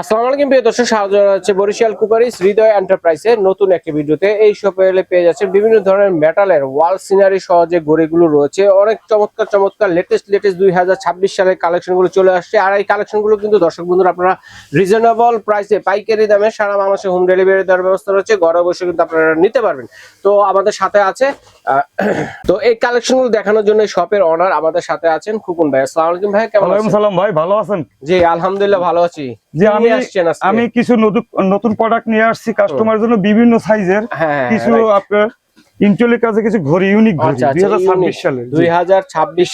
আসসালামু আলাইকুম প্রিয় দর্শক, স্বাগত জানাচ্ছি বরিশাল কুকারিস হৃদয় এন্টারপ্রাইজের নতুন একটি ভিডিওতে। এই শপে পেয়ে যাচ্ছেন বিভিন্ন ধরনের মেটালের ওয়াল সিনারি সহ যে গড়িগুলো রয়েছে, অনেক চমৎকার চমৎকার লেটেস্ট লেটেস্ট দুই হাজার ছাব্বিশ সালের কালেকশনগুলো চলে আসছে। আর এই কালেকশনগুলো কিন্তু দর্শক বন্ধুরা, আপনারা রিজনেবল প্রাইসে পাইকারি দামে সারা বাংলাদেশে হোম ডেলিভারি দেওয়ার ব্যবস্থা রয়েছে। ঘরে বসে কিন্তু আপনারা নিতে পারবেন। তো আমাদের সাথে আছে তো এই কালেকশন দেখানোর জন্য শপের অনার আমাদের সাথে আছেন খুকুন ভাই। আসসালামু আলাইকুম ভাই কেমন আছেন? সালাম ভাই ভালো আছেন? জি আলহামদুলিল্লাহ ভালো আছি। যে আমি আসছেন আমি কিছু নতুন নতুন প্রোডাক্ট নিয়ে আসছি কাস্টমার জন্য বিভিন্ন সাইজের হ্যাঁ কিছু right. আপনার কাছে কিছু ঘড়ি ইউনিক ঘড়ি আচ্ছা আচ্ছা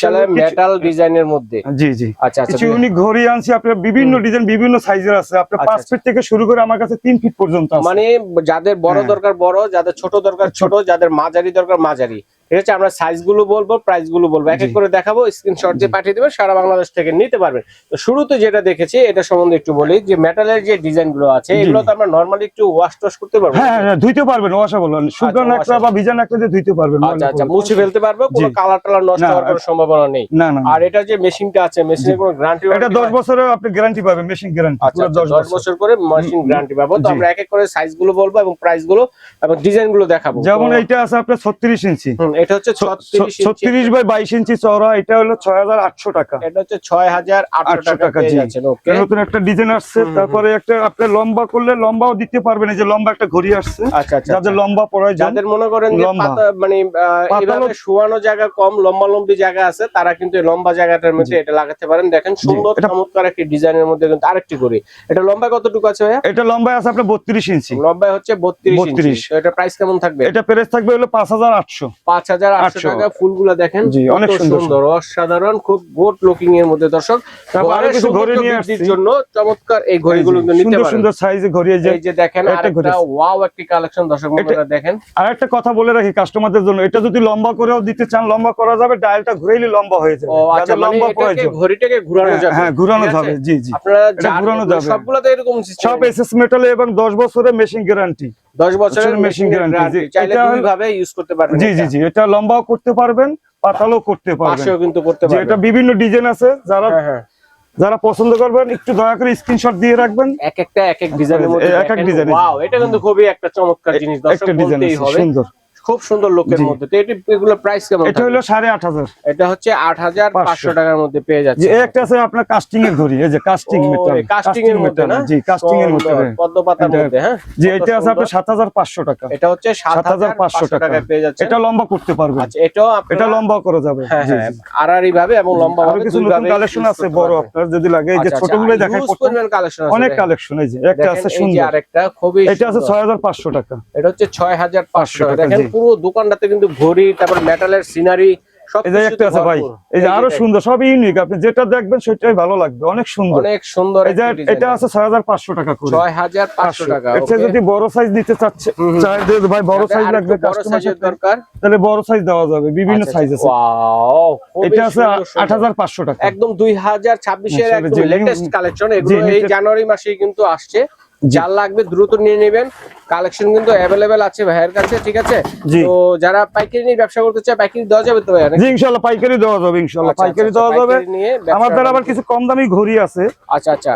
সালে মেটাল ডিজাইনের মধ্যে। জি জি। আচ্ছা আচ্ছা কিছু ইউনিক ঘড়ি আনছি আপনার বিভিন্ন ডিজাইন বিভিন্ন সাইজের আছে। আপনার আচ্ছা, পাঁচ ফিট থেকে শুরু করে আমার কাছে তিন ফিট পর্যন্ত আছে। মানে যাদের বড় হ্যাঁ। দরকার বড় যাদের ছোট দরকার ছোট যাদের মাঝারি দরকার মাঝারি। ঠিক আছে আমরা সাইজগুলো বলব প্রাইসগুলো বলব। এক এক। করে দেখাবো স্ক্রিনশট দিয়ে পাঠিয়ে দেবেন সারা বাংলাদেশ থেকে নিতে পারবেন। তো শুরুতে যেটা দেখেছি এটা সম্বন্ধে একটু বলি যে মেটালের যে ডিজাইনগুলো আছে। এগুলো তো আমরা নর্মালি একটু ওয়াশ টস করতে পারব। হ্যাঁ হ্যাঁ হ্যাঁ, ধুইতে পারবেন ওয়াশা বলেন শুকনো আচ্ছা, নাকড়া বা ভিজা নাকড়া দিয়ে ধুইতে পারবেন আচ্ছা আচ্ছা মুছে ফেলতে পারব কোনো কালার টালার নষ্ট হওয়ার কোনো সম্ভাবনা নেই। আর এটা যে মেশিনটা আছে মেশিনে কোনো গ্যারান্টি এটা দশ বছরের আপনি গ্যারান্টি পাবেন মেশিন গ্যারান্টি আচ্ছা পুরো আচ্ছা, দশ দশ বছর করে মেশিন গ্যারান্টি পাবো। তো আমরা এক এক করে সাইজগুলো বলব এবং প্রাইসগুলো এবং ডিজাইনগুলো দেখাবো। যেমন এটা আছে আপনার ছত্রিশ ইঞ্চি। হুম, এটা হচ্ছে বাই ইঞ্চি চওড়া এটা হলো ছয় হাজার আটশো টাকা। এটা হচ্ছে ছয় হাজার আটশো আটশো টাকা টাকা পেয়ে যাচ্ছেন ওকে নতুন একটা ডিজাইন আসছে তারপরে একটা লম্বা করলে লম্বাও দিতে পারবেন এই যে লম্বা একটা ঘড়ি আসছে আচ্ছা আচ্ছা যাদের আচ্ছা। লম্বা যাদের মনে করেন যে পাতা মানে এইভাবে শোয়ানো জায়গা কম লম্বা লম্বি জায়গা আছে তারা কিন্তু এই লম্বা জায়গাটার মধ্যে এটা লাগাতে পারেন। দেখেন সুন্দর চমৎকার একটি ডিজাইনের মধ্যে কিন্তু আরেকটি করি এটা লম্বা কতটুকু আছে ভাইয়া? এটা লম্বায় আছে আপনার বত্রিশ ইঞ্চি। লম্বায় হচ্ছে বত্রিশ 32 ইঞ্চি এটা প্রাইস কেমন থাকবে? এটা প্রাইস থাকবে হলো পাঁচ হাজার আটশো। পাঁচ হাজার আটশো 800 টাকা ফুলগুলা দেখেন জি, অনেক সুন্দর। সুন্দর অসাধারণ খুব গোট লুকিং এর মধ্যে দর্শক। আরও কিছু ঘড়ি নিয়ে আসছি। জন্য চমৎকার এই ঘড়িগুলো নিতে পারেন। সুন্দর সাইজে ঘড়ি যে এই যে দেখেন আরেকটা ওয়াও একটি কালেকশন দর্শক বন্ধুরা দেখেন। আর কথা বলে রাখি কাস্টমারদের জন্য এটা যদি লম্বা করেও দিতে চান লম্বা করা যাবে ডায়ালটা ঘুরাইলে লম্বা হয়ে যাবে। আচ্ছা মানে লম্বা প্রয়োজন ঘড়িটাকে ঘোরানো হ্যাঁ, যাবে। হ্যাঁ ঘুরানো? যাবে জি জি। আপনারা ঘোরানো যাবে। সবগুলোতে এরকম। সব এসএস মেটালে এবং দশ বছরের মেশিন গ্যারান্টি 10 বছরের বছরের মেশিন গ্যারান্টি চাইলে দুই ভাবে ইউজ করতে পারবেন জি জি জি এটা লম্বাও করতে পারবেন পাতালও করতে পারবেন। কিন্তু করতে যে এটা বিভিন্ন ডিজাইন আছে যারা হ্যাঁ হ্যাঁ। যারা পছন্দ করবেন একটু দয়া করে স্ক্রিনশট দিয়ে রাখবেন। এক একটা এক এক ডিজাইনের মধ্যে এক এক ডিজাইন ওয়াও এটা কিন্তু খুবই একটা চমৎকার জিনিস। দর্শক বলতেই হবে। সুন্দর। খুব সুন্দর লোকের মধ্যে। তো এটা এগুলো প্রাইস কেমন এটা হলো সাড়ে আট হাজার। এটা হচ্ছে আট হাজার পাঁচশো। টাকার মধ্যে পেয়ে যাচ্ছে। এই একটা আছে আপনার কাস্টিং এর ঘড়ি এই যে কাস্টিং মেটাল casting এর মধ্যে না? জি কাস্টিং এর মধ্যে। সুন্দর, পদ্ম পাতার এটা- মধ্যে হ্যাঁ? কত এটা আছে আপনার সাত হাজার পাঁচশো টাকা। এটা হচ্ছে সাত হাজার পাঁচশো 7,500 টাকায় পেয়ে যাচ্ছে এটা লম্বা করতে পারবেন। আচ্ছা এটাও আপনারা- এটা লম্বা করা যাবে। হ্যাঁ জি, হ্যাঁ জি। আড়াআড়ি ভাবে এবং লম্বা ভাবে কিছু নতুন কালেকশন আছে বড় আপনার যদি লাগে এই যে আচ্ছা, আচ্ছা, ছোটগুলো আর প্রথম- পরিমাণ collection আছে। অনেক কালেকশন এই যে একটা আছে এই যে সুন্দর। আরেকটা খুবই এটা আছে সুন্দর। ছয় হাজার পাঁচশো টাকা। এটা হচ্ছে ছয় হাজার পাঁচশো 500 টাকা। টাকা, দেখেন জি। পুরো দোকানটাতে কিন্তু ঘড়ি তারপর মেটালের সিনারি সব এই যে একটা আছে ভাই এই যে আরও সুন্দর সব ইউনিক আপনি যেটা দেখবেন সেটাই ভালো লাগবে অনেক সুন্দর। অনেক সুন্দর এটা আছে ছয় হাজার পাঁচশো টাকা করে। ছয় হাজার পাঁচশো টাকা এর চেয়ে যদি বড় সাইজ দিতে চাচ্ছে হুম হুম। চাই যে ভাই বড় সাইজ লাগবে বড় কাস্টমার সাইজের দরকার। তাহলে বড় সাইজ দেওয়া যাবে বিভিন্ন আচ্ছা, সাইজ আছে। এটা আছে সুন্দর, সুন্দর। আট হাজার পাঁচশো টাকা। একদম দুই হাজার ছাব্বিশের আসলে একদম যে লেটেস্ট কালেকশন এই জানুয়ারি মাসে কিন্তু আসছে। যার লাগবে দ্রুত নিয়ে নেবেন। কালেকশন কিন্তু অ্যাভেলেবেল আছে ভাইয়ের কাছে ঠিক আছে। তো যারা পাইকারি নিয়ে ব্যবসা করতে চায় পাইকারি দেওয়া যাবে তো ভাইয়া জি ইনশাল্লাহ পাইকারি দেওয়া যাবে ইনশাল্লাহ আচ্ছা, পাইকারি আচ্ছা, দেওয়া যাবে। আমার দ্বারা আবার কিছু কম দামি ঘড়ি আছে। আচ্ছা আচ্ছা।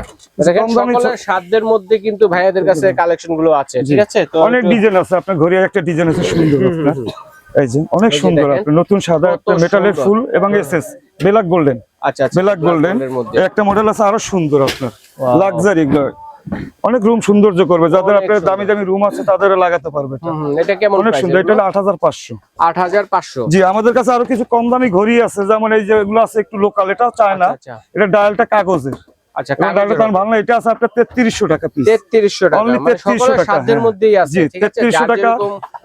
দেখেন সকলের সাধ্যের মধ্যে কিন্তু ভাইয়াদের কাছে কালেকশনগুলো আছে ঠিক আছে? তো অনেক ডিজাইন আছে আপনার ঘড়ি একটা ডিজাইন আছে সুন্দর আপনার। এই যে অনেক সুন্দর। আপনার নতুন সাদা একটা মেটালের ফুল এবং এসএস বেলাক গোল্ডেন আচ্ছা আচ্ছা বেলাক গোল্ডেন একটা মডেল আছে আরও সুন্দর আপনার. লাক্সারি অনেক রুম সৌন্দর্য করবে। যাদের আপনার দামি দামি রুম আছে তাদের লাগাতে পারবে এটা। কেমন অনেক সুন্দর। এটা হলো আট হাজার পাঁচশো। আট হাজার পাঁচশো? জি আমাদের কাছে আরও কিছু কম দামি ঘড়ি আছে যেমন এই যে এগুলো আছে একটু লোকাল এটাও চায় না আচ্ছা। এটা ডায়ালটা কাগজের। আচ্ছা ডায়ালটা ভালো এটা আছে আপনার তেত্রিশশো টাকা পিস টাকা Only 3300 টাকা, সাধ্যের। মধ্যেই আছে জি ঠিক আছে? তেত্রিশশো যার টাকা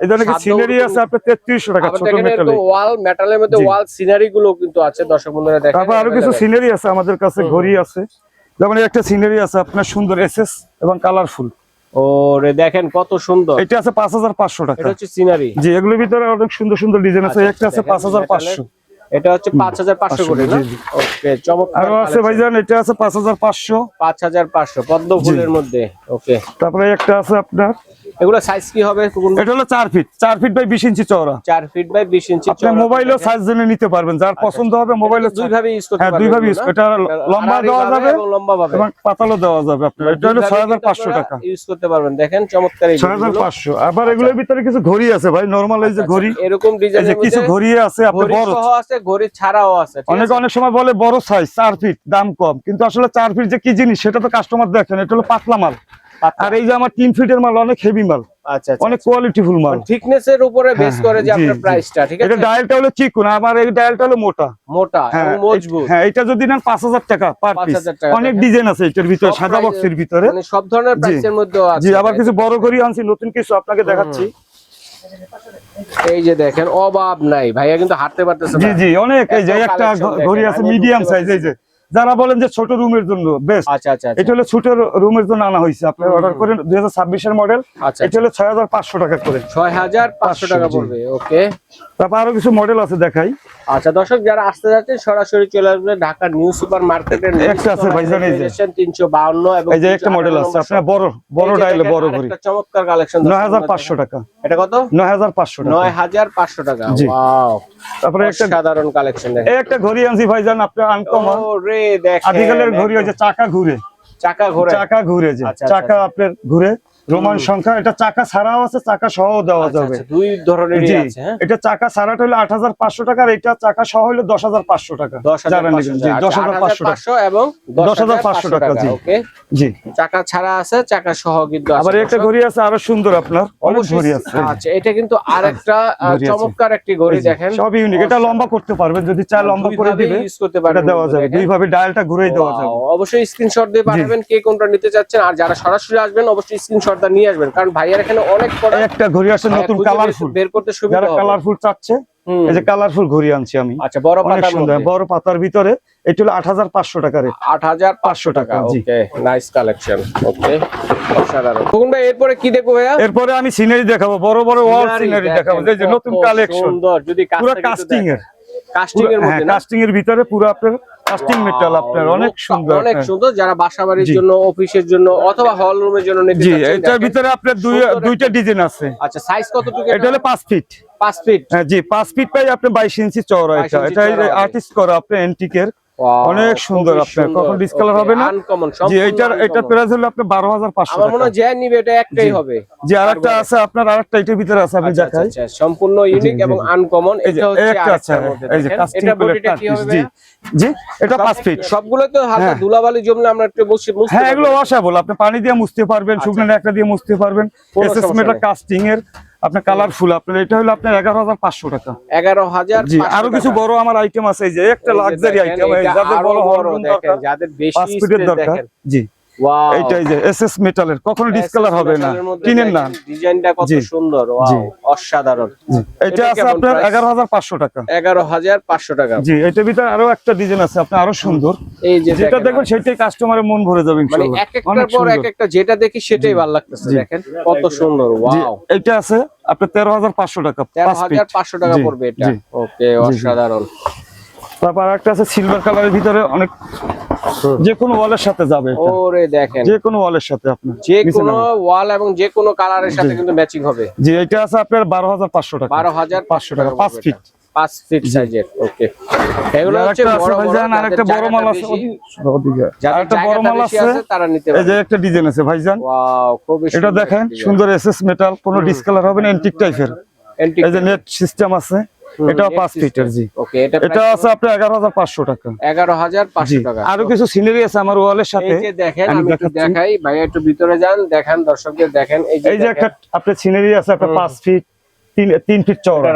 এই ধরনের সিনারি আছে আপনার তেত্রিশশো টাকা ছোট মেটালে ওয়াল মেটালের মধ্যে ওয়াল সিনারি গুলো কিন্তু আছে দর্শক বন্ধুরা দেখেন তারপর আরও কিছু সিনারি আছে আমাদের কাছে ঘড়ি আছে। যেমন একটা সিনারি আছে আপনার সুন্দর এসএস এবং কালারফুল। ও দেখেন কত সুন্দর। এটা আছে পাঁচ হাজার পাঁচশো টাকা। এটা হচ্ছে সিনারি। জি এগুলোর ভিতরে অনেক সুন্দর সুন্দর ডিজাইন আছে। একটা আছে পাঁচ হাজার পাঁচশো। এটা হচ্ছে পাঁচ হাজার পাঁচশো করে না। ওকে চমৎকার আরও আছে ভাইজান এটা আছে পাঁচ হাজার পাঁচশো। পাঁচ হাজার পাঁচশো পদ্ম ফুলের মধ্যে ওকে। তারপরে একটা আছে আপনার এগুলো সাইজ কি হবে এটা হলো চার ফিট চার ফিট বাই বিশ ইঞ্চি চওড়া। চার ফিট বাই বিশ ইঞ্চি আপনি মোবাইলও সাইজ জেনে নিতে পারবেন যার পছন্দ হবে মোবাইলে দুই ভাবে ইউজ করতে হ্যাঁ দুই ভাবে ইউজ এটা লম্বা দেওয়া যাবে এবং লম্বা ভাবে। এবং দেওয়া যাবে আপনার। এটা হলো ছয় হাজার পাঁচশো টাকা। ইউজ করতে পারবেন। দেখেন চমৎকার এই ছয় হাজার জিনিসগুলো। পাঁচশো। আবার এগুলোর ভিতরে কিছু ঘড়ি আছে ভাই নর্মাল এই যে আচ্ছা, ঘড়ি। এরকম ডিজাইনের কিছু ঘড়ি আছে আপনি বড় আছে ঘড়ি ছাড়াও আছে অনেকে অনেক সময় বলে বড় সাইজ চার ফিট দাম কম। কিন্তু আসলে চার ফিট যে কি জিনিস সেটা তো কাস্টমার দেখেন এটা হলো পাতলা মাল। আর এই যে আমার তিন ফিটের মাল অনেক হেভি মাল। আচ্ছা আচ্ছা অনেক কোয়ালিটিফুল মাল। থিকনেস এর উপরে বেস হ্যাঁ, করে যে আপনার প্রাইসটা ঠিক এটা আছে? ডায়ালটা হলো চিকুন আমার এই ডায়ালটা হলো মোটা। মোটা হ্যাঁ এবং মজবুত। হ্যাঁ এটা যদি নেন পাঁচ হাজার টাকা পার পিস অনেক ডিজাইন আছে এটার ভিতরে সাদা বক্সের ভিতরে। মানে সব ধরনের প্রাইসের মধ্যেও আছে জি আবার কিছু বড় ঘড়ি আনছি নতুন কিছু আপনাকে দেখাচ্ছি। এই যে দেখেন অভাব নাই। ভাইয়া কিন্তু হাঁটতে পারতেছে জি জি অনেক এই যে একটা ঘড়ি আছে মিডিয়াম সাইজ এই যে। যারা বলেন যে ছোট রুমের জন্য বেস্ট আচ্ছা আচ্ছা আচ্ছা। এটা হলো ছোট রুমের জন্য আনা হয়েছে। আপনার অর্ডার করেন দুই হাজার ছাব্বিশের মডেল আচ্ছা এটা হলো ছয় হাজার পাঁচশো টাকা করে। ছয় হাজার পাঁচশো টাকা পড়বে ওকে। তারপর আরও কিছু মডেল আছে দেখাই। আচ্ছা দর্শক যারা আসতে যাচ্ছে সরাসরি চলে আসবে ঢাকা নিউ সুপার মার্কেটের একটা আছে ভাইজান, এই যে। তিনশো বাউন্ন এবং এই যে একটা মডেল আছে আপনার বড় বড় ডাইলে বড় ঘড়ি চমৎকার কালেকশন নয় হাজার পাঁচশো টাকা। এটা কত? নয় হাজার পাঁচশো টাকা। নয় হাজার পাঁচশো টাকা ওয়াও। তারপরে একটা সাধারণ কালেকশন দেখেন। এই একটা ঘড়ি আনছি ভাইজান আপনার আনকমন ও রে দেখেন আদিকালের ঘড়ি হচ্ছে চাকা ঘুরে। চাকা ঘুরে। চাকা ঘুরে যে আচ্ছা, আচ্ছা, চাকা আপনার ঘুরে। রোমান সংখ্যা এটা চাকা ছাড়াও আছে চাকা সহ দেওয়া আচ্ছা, যাবে। আচ্ছা, দুই আছে হ্যাঁ? এটা চাকা ছাড়াটা হলো আট হাজার পাঁচশো টাকা আর এটা চাকা সহ হলো দশ হাজার পাঁচশো টাকা। দশ হাজার যারা পাঁচশো টাকা। এবং দশ হাজার পাঁচশো টাকা জি। ওকে? জি। চাকা ছাড়া আছে চাকা সহ কিন্তু আবার একটা ঘড়ি আছে আরও সুন্দর আপনার। অনেক ঘড়ি আছে। আচ্ছা এটা কিন্তু আরেকটা আহ, ঘড়ি আছে। চমৎকার একটি ঘড়ি দেখেন। সব ইউনিক এটা লম্বা করতে পারবেন যদি চায় লম্বা করে দিবে ইউজ করতে এটা পারবেন দেওয়া যাবে। দেখেন। দুই ভাবে ডায়ালটা ঘুরেই দেওয়া যাবে। অবশ্যই স্ক্রিনশট দিয়ে পাঠাবেন কে কোনটা নিতে চাচ্ছেন। আর যারা সরাসরি আসবেন অবশ্যই স্ক্রিনশটটা নিয়ে আসবেন কারণ ভাইয়ার এখানে অনেক একটা ঘড়ি আছে নতুন কালারফুল বের করতে সুবিধা যারা কালারফুল চাচ্ছে এই যে কালারফুল ঘড়ি আনছি আমি। আচ্ছা বড় পাতার মধ্যে। বড় পাতার ভিতরে এটা হলো আট হাজার পাঁচশো টাকা রেট আট হাজার পাঁচশো টাকা টাকা, ওকে নাইস কালেকশন ওকে অসাধারণ। তখন ভাই এরপরে কি দেখব ভাইয়া? এরপরে আমি সিনারি দেখাবো বড় বড় ওয়াল সিনারি দেখাবো এই যে নতুন কালেকশন সুন্দর যদি পুরো কাস্টিং এর কাস্টিং এর মধ্যে কাস্টিং এর ভিতরে পুরো আপনার কাস্টিং মেটাল আপনার অনেক সুন্দর অনেক সুন্দর যারা বাসা বাড়ির জন্য অফিসের জন্য অথবা হল রুমের জন্য নিতে জি এটার ভিতরে আপনার দুই দুইটা ডিজাইন আছে। আচ্ছা সাইজ কতটুকু এটা হলো পাঁচ ফিট পাঁচ ফিট হ্যাঁ জি পাঁচ ফিট পাই আপনি বাইশ ইঞ্চি চওড়া এটা এটা আর্টিস্ট করা আপনি এন্টিকের অনেক সুন্দর আপনার কখন ডিসকালার হবে না? জি এটা প্রাইস হলো আপনার বারো হাজার পাঁচশো আমার মনে হয় যে নিবে এটা একটাই হবে। জি আরেকটা আছে আপনার আরেকটা এটার ভিতরে আছে আমি আচ্ছা, আচ্ছা, দেখাই। আচ্ছা, সম্পূর্ণ ইউনিক এবং আনকমন এটা হচ্ছে এই যে এটা বডিটা কি হবে? জি। জি এটা পাঁচ ফিট সবগুলো তো হালকা হ্যাঁ। ধুলাবালি জমলে আমরা একটু মুছে মুছতে হ্যাঁ এগুলো। ওয়াশেবল আপনি পানি দিয়ে মুছতে পারবেন শুকনো একটা দিয়ে মুছতে পারবেন। এসএস মেটাল কাস্টিং এর আপনার কালারফুল আপনার এটা হলো আপনার এগারো হাজার পাঁচশো টাকা। এগারো হাজার জি আরও কিছু বড় আমার আইটেম আছে যে একটা লাক্সারি আইটেম যাদের বড় বড় হল দরকার যাদের বেশি দরকার। জি! এইটাই যে এসএস মেটালের কখনো ডিসকালার হবে না। টিনের না। ডিজাইনটা কত সুন্দর। ওয়াও অসাধারণ। এটা এটা আছে আপনার price? এগারো হাজার পাঁচশো টাকা। এগারো হাজার পাঁচশো টাকা। জি এটার ভিতরে আরও একটা ডিজাইন আছে আপনার আরও সুন্দর। এই যে যেটা দেখেন, দেখবেন সেটাই কাস্টমারের মন ভরে যাবে মানে এক একটার পর এক একটা যেটা দেখি সেটাই ভালো লাগতেছে দেখেন। কত সুন্দর ওয়াও এটা আছে আপনার তেরো হাজার পাঁচশো টাকা তেরো পাঁচ হাজার ফিট পাঁচশো টাকা পড়বে এটা। ওকে অসাধারণ। তারপর একটা আছে সিলভার কালারের ভিতরে অনেক যে কোনো ওয়ালের সাথে যাবে এটা। ওরে দেখেন। যে কোনো ওয়ালের সাথে আপনার। যে কোনো ওয়াল এবং যে কোনো কালারের সাথে কিন্তু ম্যাচিং হবে। জি এটা আছে আপনার বারো হাজার পাঁচশো টাকা। বারো হাজার পাঁচশো টাকা পাঁচ ফিট এটা। পাঁচ ফিট সাইজের ওকে এগুলো হচ্ছে বড় ভাইজান আরেকটা বড় মাল আছে ওদিকে, আরেকটা বড় মাল আছে তারা নিতে এই যে একটা ডিজাইন আছে ভাইজান ওয়াও এটা সুন্দর দেখেন design। সুন্দর এসএস মেটাল কোনো ডিসকালার হবে না এন্টিক টাইপের এই যে নেট সিস্টেম আছে। Net পাঁচ system। জি। ওকে এটা এটা আছে আপনার এগারো হাজার পাঁচশো টাকা। এগারো হাজার জি। পাঁচশো টাকা। আরও কিছু সিনারি আছে আমার ওয়ালের সাথে। এই যে দেখেন আমি একটু দেখাই ভাই একটু ভিতরে যান দেখেন দর্শকদের দেখেন এই যে এই যে একটা আপনার সিনারি আছে আপনার হুম। পাঁচ ফিট তিন ফিট চওড়া।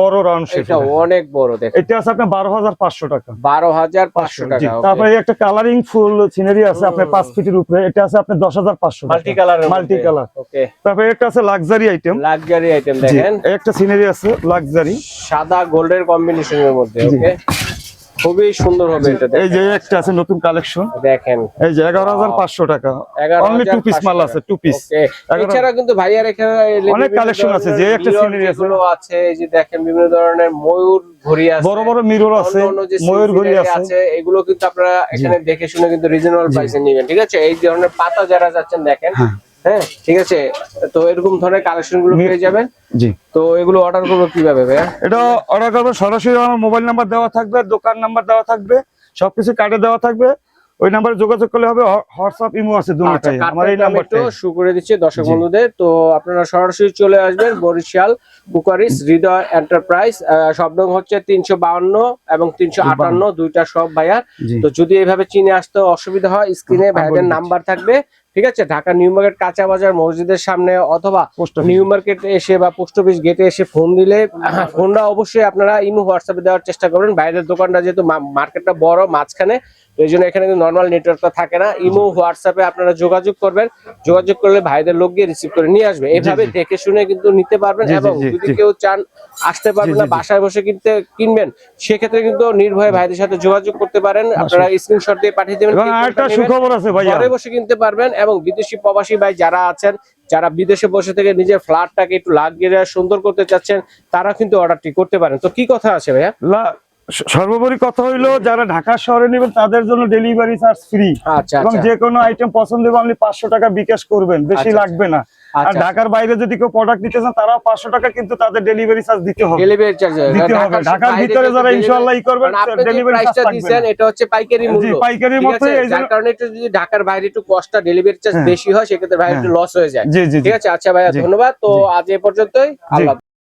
বড় রাউন্ড শেপ এটা অনেক বড় দেখেন। এটা আছে আপনার বারো হাজার পাঁচশো টাকা। বারো হাজার পাঁচশো টাকা তারপরে একটা কালারিং ফুল সিনারি আছে আপনার পাঁচ ফিটের উপরে। এটা আছে আপনার দশ হাজার পাঁচশো multi colour multi colour okay তারপরে একটা আছে লাক্সারি আইটেম লাক্সারি আইটেম দেখেন। একটা সিনারি আছে লাক্সারি সাদা গোল্ডের কম্বিনেশনের মধ্যে ওকে খুবই সুন্দর হবে এটা এই যে একটা আছে নতুন কালেকশন। দেখেন। এই যে এগারো হাজার পাঁচশো টাকা। অনলি টু পিস 11,500 মাল আছে টু পিস এছাড়া কিন্তু ভাইয়ার এখানে অনেক collection আছে, যে একটা scenery আছে। আছে এই যে দেখেন বিভিন্ন ধরনের ময়ূর ঘড়ি আছে বড় বড় মিরর আছে ময়ূর ঘড়ি আছে। এগুলো কিন্তু আপনারা এখানে দেখে শুনে কিন্তু রিজনেবল প্রাইসে নেবেন ঠিক আছে? এই ধরনের পাতা যারা যাচ্ছেন দেখেন হ্যাঁ। ঠিক আছে। তো এরকম ধরনের কালেকশনগুলো পেয়ে যাবেন। জি। তো এগুলো অর্ডার করব কীভাবে ভাইয়া? এটা অর্ডার করবে সরাসরি আমার মোবাইল নাম্বার দেওয়া থাকবে দোকান নাম্বার দেওয়া থাকবে সবকিছু কার্ডে দেওয়া থাকবে। ওই নাম্বারে যোগাযোগ করলে হবে হোয়াটসঅ্যাপ ইমো আছে আচ্ছা দুটোটাই আমার এই নাম্বারটা শু করে দিচ্ছি দর্শক। বন্ধুদের। তো আপনারা সরাসরি চলে আসবেন বরিশাল কুকারিস হৃদয় এন্টারপ্রাইজ শব্দ হচ্ছে তিনশো বাউন্ন এবং তিনশো আটান্ন দুইটা সব ভাইয়ার তো যদি এইভাবে চিনে আসতে অসুবিধা হয় স্ক্রিনে ভাইদের নাম্বার থাকবে। ঠিক আছে? ঢাকা নিউ মার্কেট কাঁচা বাজার মসজিদের সামনে অথবা নিউ মার্কেট এসে বা পোস্ট অফিস গেটে এসে ফোন দিলে ফোনটা অবশ্যই আপনারা ইমো হোয়াটসঅ্যাপে দেওয়ার চেষ্টা করবেন। বাইরের দোকানটা যেহেতু মার্কেটটা বড় মাঝখানে এই জন্য এখানে কিন্তু নর্মাল নেটওয়ার্কটা থাকে না। ইমো হোয়াটসঅ্যাপে আপনারা যোগাযোগ করবেন। যোগাযোগ করলে ভাইদের লোক গিয়ে রিসিভ করে নিয়ে আসবে। এভাবে দেখে শুনে কিন্তু নিতে পারবেন এবং যদি কেউ চান আসতে পারবেন না। বাসায় বসে কিনতে কিনবেন সেক্ষেত্রে কিন্তু নির্ভয়ে ভাইদের সাথে যোগাযোগ করতে পারেন। আপনারা স্ক্রিনশট দিয়ে পাঠিয়ে দেবেন ঘরে বসে কিনতে পারবেন এবং বিদেশি প্রবাসী ভাই যারা আছেন যারা বিদেশে বসে থেকে নিজের ফ্ল্যাটটাকে একটু লাগিয়ে সুন্দর করতে চাচ্ছেন তারা কিন্তু অর্ডারটি করতে পারেন। তো কি কথা আছে ভাইয়া? সর্বোপরি কথা হইল যারা ঢাকা শহরে নেবেন তাদের জন্য ডেলিভারি চার্জ ফ্রি আচ্ছা এবং আচ্ছা যে কোনো আইটেম পছন্দ হবে আপনি পাঁচশো টাকা বিকাশ করবেন বেশি আচ্ছা, লাগবে না। আর আচ্ছা। ঢাকার বাইরে যদি কেউ প্রোডাক্ট নিতে চান তারাও পাঁচশো টাকা কিন্তু তাদের ডেলিভারি চার্জ দিতে হবে। ডেলিভারি চার্জ দিতে হবে। ঢাকার ভিতরে যারা ইনশাআল্লাহ ই করবেন ডেলিভারি চার্জ থাকবে দিচ্ছেন না। এটা হচ্ছে পাইকারি মূল্য। মতো আছে? এই কারণে একটু যদি ঢাকার বাইরে একটু কস্টটা ডেলিভারি চার্জ হ্যাঁ। বেশি হয় সেক্ষেত্রে ভাই একটু লস হয়ে যায়। জি জি ঠিক আছে? আচ্ছা ভাইয়া ধন্যবাদ। তো আজ এ পর্যন্তই। আল্লাহ